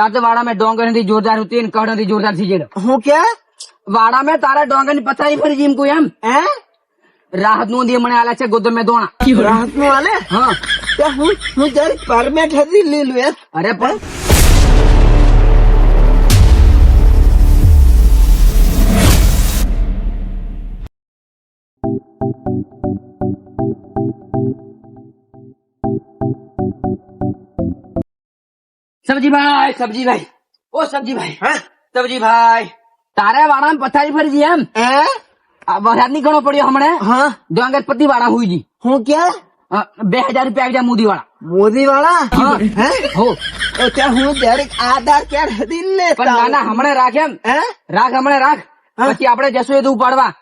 તાર વાડા મેં ડોંગર નથી જોરદાર હતી ને કડ નથી જોરદાર થઈ ગયેલો. હું કે? વાડામાં તારા ડોંગરની પથારી ફરી જીમ કોઈ એમ? હે? રાહતનું મને આલે છે ગોદર મેં ધોણા રાહતનું આલે? હા. હું હું જયારે પરમેટ હતી લીલું એમ. અરે પણ સબ્જીભાઈ સબજીભાઈ. ઓ સબજીભાઈ. હા? સબજીભાઈ તારે વાડામાં પથારી ફરી જી એમ? હે? વરસાદની ઘણો પડ્યો હમણે. હા? ડોંગર પતિ વાળા હુઈ જી. હું કે બે હજાર રૂપિયા આવી જાય મોદી વાળા મોદી વાળા હે. હો ત્યાં હું જરીક આધાર કાર્ડ હતી ને પણ ના ના હમણે રાખ એમ. હે? રાખ હમણે રાખ. પછી આપણે જશું એ તો ઉપાડવા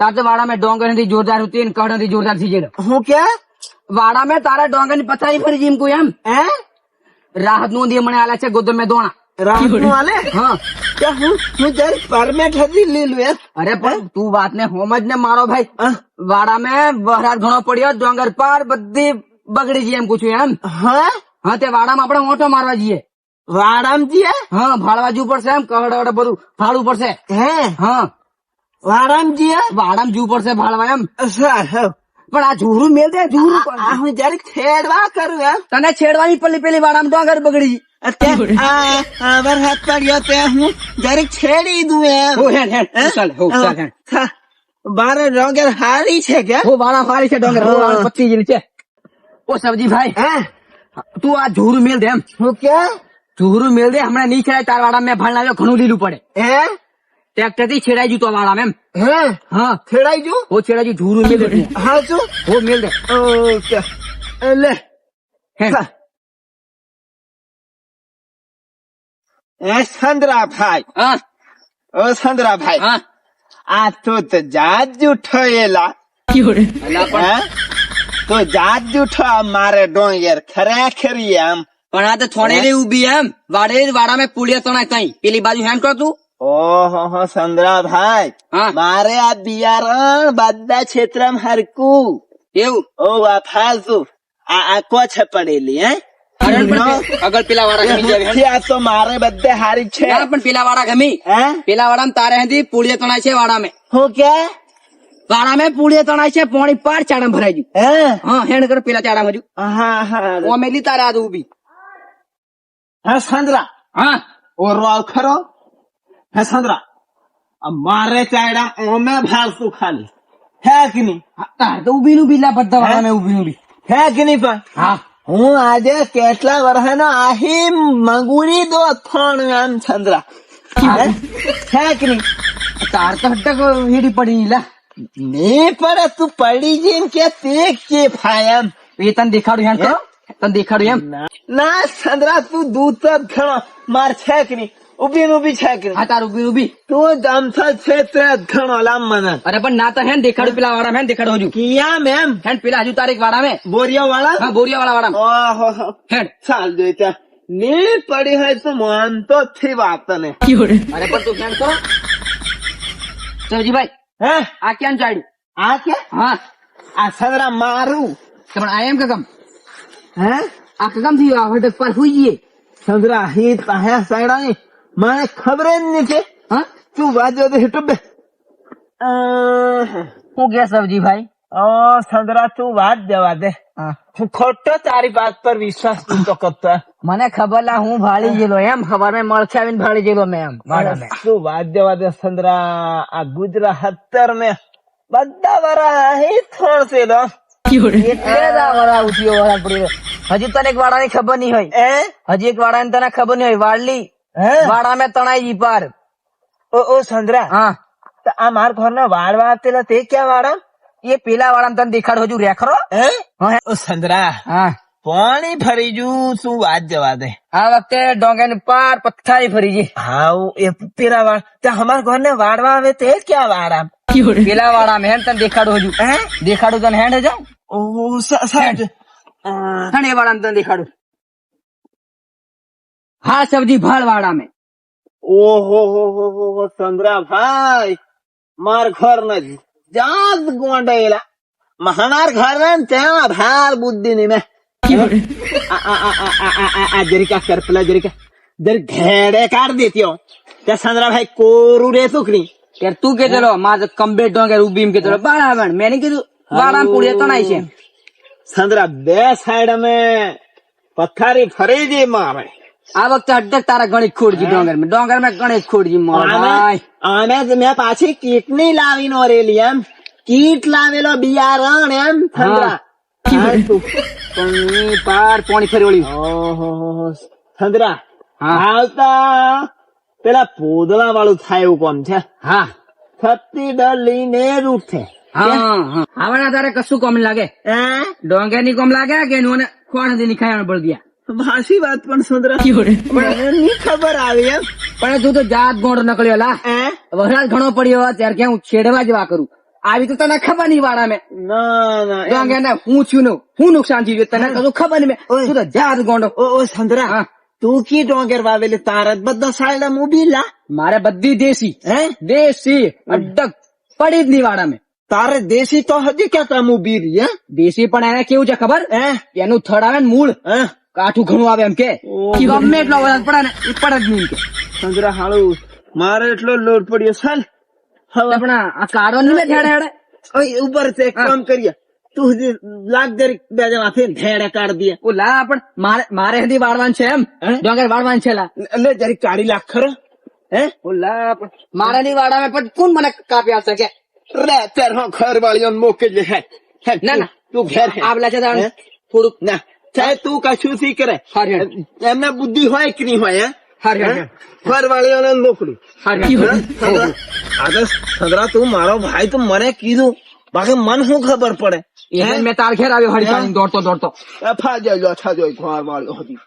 તાર તો વાડામાં ડોંગર નથી જોરદાર હતી કડ નથી જોરદાર થઈ ગયેલો હું કે વાડામાં તારા ડોંગરની પથારી ફરી જીમ કોઈ એમ. હે? રાહતનું દે મને આલે છે ગોદર મેં દોણા રાહતનું આલે? હા. હું હું જરીક પરમેટ હતી લીલું એમ. અરે પણ તું વાત ને હોમજ ને મારો ભાઈ. વાડા વાડામાં વહરાત ઘણો પડ્યો ડોંગર પર બધી બગડી જઈ એમ પૂછ્યું એમ. હા? હા તે વાડામાં આપણે ઓટો મારવા જઈએ. વાડામ જઈએ હા ભાડવા જવું પડશે એમ કવડ વડ બધું ભાડવું પડશે. હે? હા. વાડામ જઈએ વાડામાં જવું પડશે ભાડવા એમ. સર. પણ આ ઝૂરું મેલ દે ઝૂરું હું જરીક છેડવા કરું એમ. તને છેડવાની પેલી પેલી વાડામાં ડોંગર બગડી. વરસાદ પડ્યો તે હું છેડી દઉં એમ. બારે ડોંગર હારી છે કે? હો ફારી છે ડોંગર હો પચી જેવી છે. ઓ સબજી ભાઈ હે? તું આ ઝૂરું મેલ દે એમ. હું કે? ઝૂરું મેલ દે હમણાં નહીં છેડાય તાર વાડા મેં ભાડ લાવ્યો ઘણું લીલું પડે. હે? ટ્રેક્ટરથી છેડાઈ જુ તો વાળા મેમ હે? હા. છેડાઈ જુ ઓ છેડાઈ જુ ઢૂરું મેલ દે હા જો ઓ મેલ દે. ઓકે લે. હે. એ સંદરા ભાઈ હા. ઓ સંદરા ભાઈ હા. આ તો તો જાત પણ તો જાત જૂઠો મારે ડોંગર ખરેખરી એમ. પણ આ તો થોડેલી ઊભી એમ. વાડે વાડામાં પુલિયા તણાય કઈ પેલી બાજુ હેન્ડ કર તું. ઓહો હો ભાઈ હા. મારે આ બિયારણ બધા ક્ષેત્રમાં હરકું. એવું? ઓ આ ફાલતુ. આ આકો છે પડેલી હે? અરે પણ પે- અગર પેલા વાડા ગમી આ તો મારે બધે હારી છે. પણ પેલા વાડા ગમી હે? પેલા વાડામાં તારે હેન્ડી પુલિયા તણાય છે વાડામાં. હું કે? તણાય છે પોણી પાર ચાડા ભરાઈ ગયું. હા? હેણ કર પેલા ચાડા ભર્યું હા હા. ઓમેલી તારે આ ઊભી હા સાંદરા. હા. ઓરો ખરો? હે સંદરા આ મારે ચાયડા ઓમે ફાલતું ખાલી હે કે નહીં તાર તો ઊભી નું બીલા બધા વાડામાં ઊભી નું બી હે કે નહીં પણ હા હું આજે કેટલા વર્ષનો આહી મંગુરી દો થણ આમ ચંદ્રા હે કે નહીં તાર તો હટક હેડી પડી લા ને પડે તું પડી જઈને કે તે કે ફાય એમ એ તને દેખાડું હેન્ડ તો તને દેખાડું એમ ના ચંદ્રા તું દૂધ તો જ ઘણો માર છે કે નહીં ઊભી ઊભી છે હા તાર ઊભી ઊભી. તું જમથો છે જ ઘણો લામ મને અરે પણ ના તો હેન્ડ દેખાડું પેલા વાળા મેં દેખાડો હજુ. કિયા મેમ હેન્ડ પેલા હજુ તારીખ વાળા મેં બોરિયા વાળા હા બોરિયા વાળા વાળા ઓહો હેન્ડ ચાલ જોઈ ત્યાં ની પડી હોય તો માનતો થી વાત ને અરે પણ તું હેન્ડ કરો સબજીભાઈ હે? આ ક્યાં ચાડ્યું? આ કે? હા. આ સદરા મારું. પણ આ એમ કકમ હે? આ કકમ થયું? આ હટક પર સુઈ જઈએ સદરા હિત પાસે સાઈડા ની. મને ખબર જ નથી હા? તું વાજો દે હેઠો બે હું કે સબજીભાઈ ઓ સંદરા તું વાત જવા દે. હું. ખોટો તારી વાત પર વિશ્વાસ નતો કરતો. મને ખબર લા હું ભાળી ગયેલો. એમ ખબર મેં મળશે આવીને ભાળી ગયેલો મેં એમ તું વાત જવા દે સંદરા આ ગુજરાત હત્તર મેં બધા વરા હી થોડશે લો. હજી તને એક વાડાની ખબર નહીં હોય. એ હજી એક વાડાની તને ખબર નહીં હોય. વાડલી હે વાડા મેં તણાઈ જી પાર. ઓ ઓ સંદ્રા હા. તો આ માર ઘર ના વાળવા આપેલા તે ક્યાં વાળા? એ પેલા વાળા તને દેખાડો હજુ રેખરો. હે? ઓ સંદ્રા હા. પાણી ફરી જુ શું વાત જવા દે. આ વખતે ડોંગર પાર પથ્થારી ફરી જી હા એ પેલા વાળ. તે અમાર ઘર ને વાડવા આવે તે ક્યાં વાડા પેલા વાડા મેં તને દેખાડું હજુ. હે? દેખાડું તને હેન્ડ હજો. ઓ સાહેબ. તને એ વાળા તને દેખાડું. હા સબ્જી ભાળ વાળા મેં ઓહો હો હો હો હો સંદ્રા ભાઈ માર ઘર ને જાત ગોંડેલા. મહાનાર ઘર ને ત્યાં ભાર બુદ્ધિ ની મેં જરીકા કર પેલા જરીકા જરી ઘેડે કાઢ દેતી ત્યાં. સંદ્રાભાઈ કોરું રહેતું કે નહીં? તું કે ચલો મારે કમ્પ્લીટ ડોંગે ઊભી કે ચલો બરાબર મેં કીધું કીધું વાડામાં તો તણાય છે. સંદ્રા બે સાઈડ અમે પથારી ફરી જઈ મારે. આ વખતે અડધક તારા ગણિત ખોડજી ડોંગરમાં ડોંગરમાં ગણિત ખોડજી ભાઈ. જ મેં પાછી કીટની લાવી નો રેલી એમ. કીટ લાવેલો બિયારણ એમ તું. પાર પોણી ફરી વળ્યું ઓહોહોહો. સંદ્રા આવતા પેલા પોદળા વાળું થાય એવું કોમ છે. હા. થતી ડલી ને રૂઠે હા હા? આવડા તારે કશું કોમ લાગે. ડોંગરની કોમ લાગે કે કોણની ખાવાનું બળ ગયા? ભાષી વાત પણ સંદ્રા પણ ની ખબર આવી એમ. પણ તું તો જાત ગોળ નકળ્યો લા. વરસાદ ઘણો પડ્યો ત્યારે ક્યાં હું છેડવા જેવા કરું? આવી તો તને ખબર નહીં વાળા મેં. ના ના હું છું ને હું નુકસાન થયું તને કશું ખબર નહીં મેં. તું તો જાત ગોંડો. ઓ સંદ્રા હા. તું કી ડોંગર વાવેલી તારા જ બધા સાયડા મૂબી લા. મારે બધી દેશી. હે? દેશી. અડક પડી જ નહીં વાળા મેં. તારે દેશી તો હજી ક્યાં તા મૂબી રહી હે? દેશી પણ એને કેવું છે ખબર? હે? એનું થડ આવે ને મૂળ. હે? કાઠું ઘણું આવે એમ કે? ગમે એટલો વરસાદ પડે ને એ પડે જ નહીં કે. સંદ્રા હાળું. મારે એટલો લોડ પડ્યો ચાલ હવે. પણ આ કારો નહીં હેડે? હેડે ઓય, ઉપર છે કામ કરીએ. તું હજી લાગ જરીક બે જણા થઈને ઢેડે કાઢ દે. ઓ લા પણ મારે મારે હજી વાળવાનું છે એમ? ડોંગર વાળવાનું છે લા. એટલે જરી કાઢી લાખ ખરો. હે? ઓ લા પણ મારે ની વાડા પણ કોણ મને કાપી આવશે કે? રે અત્યારે હું ઘર વાળીઓ મોકે હે હે, ના, ના. તું ઘેર આવલા છે? થોડુંક ના. ચાહે તું કશું થી કરે. એમને બુદ્ધિ હોય કે નહીં હોય મોકલું. આગળ સંદ્રા તું મારો ભાઈ તું મને કીધું. બાકી મન શું ખબર પડે? મેં તાર ઘેર આવ્યો હળી દોડતો દોડતો. ફાજો જોઈ લો છા જોઈ વાળ્યો હતી